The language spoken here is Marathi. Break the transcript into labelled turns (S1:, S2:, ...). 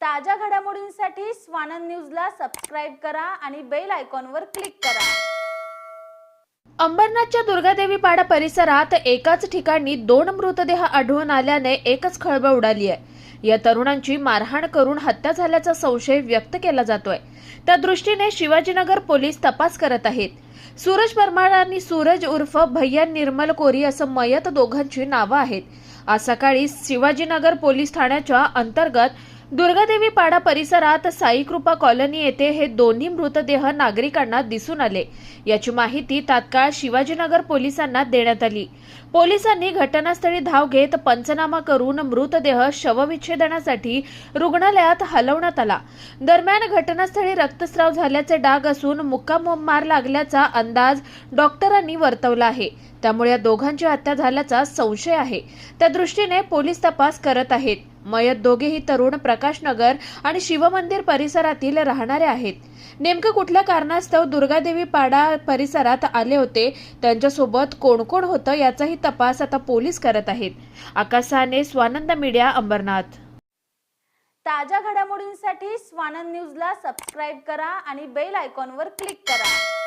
S1: ताज्या घडामोडींसाठी स्वानंद न्यूजला सबस्क्राईब करा आणि बेल आयकॉनवर क्लिक करा.
S2: अंबरनाथच्या दुर्गादेवी पाडा परिसरात एकाच ठिकाणी दोन मृतदेह आढळून आल्याने एकच खळबळ उडाली आहे. या तरुणांची मारहाण करून हत्या झाल्याचा संशय व्यक्त केला जातोय. त्या दृष्टीने शिवाजीनगर पोलीस तपास करत आहेत. सूरज परमार आणि सूरज उर्फ भैया निर्मल कोरी असं मयत दोघांची नावं आहेत. आज सकाळी शिवाजीनगर पोलीस ठाण्याच्या अंतर्गत दुर्गादेवी पाडा परिसरात साईकृपा कॉलनी येथे हे दोन्ही मृतदेह नागरिकांना दिसून आले. याची माहिती तात्काळ शिवाजीनगर पोलिसांना देण्यात आली. पोलिसांनी घटनास्थळी धाव घेत पंचनामा करून मृतदेह शवविच्छेदनासाठी रुग्णालयात हलवण्यात आला. दरम्यान घटनास्थळी रक्तस्राव झाल्याचे डाग असून मुक्काम मार लागल्याचा अंदाज डॉक्टरांनी वर्तवला आहे. त्यामुळे या दोघांची हत्या झाल्याचा संशय आहे. त्या दृष्टीने पोलीस तपास करत आहेत. मयत दोघेही तरुण प्रकाशनगर आणि शिवमंदिर परिसरातील राहणारे आहेत. नेमकं कुठल्या कारणास्तव दुर्गादेवी पाडा परिसरात आले होते? त्यांच्यासोबत कोण कोण होतं याचाही तपास आता पोलीस करत आहेत. आकाशाने स्वानंद मीडिया अंबरनाथ.
S1: ताज्या घडामोडींसाठी स्वानंद न्यूजला सबस्क्राईब करा आणि बेल आयकॉनवर क्लिक करा.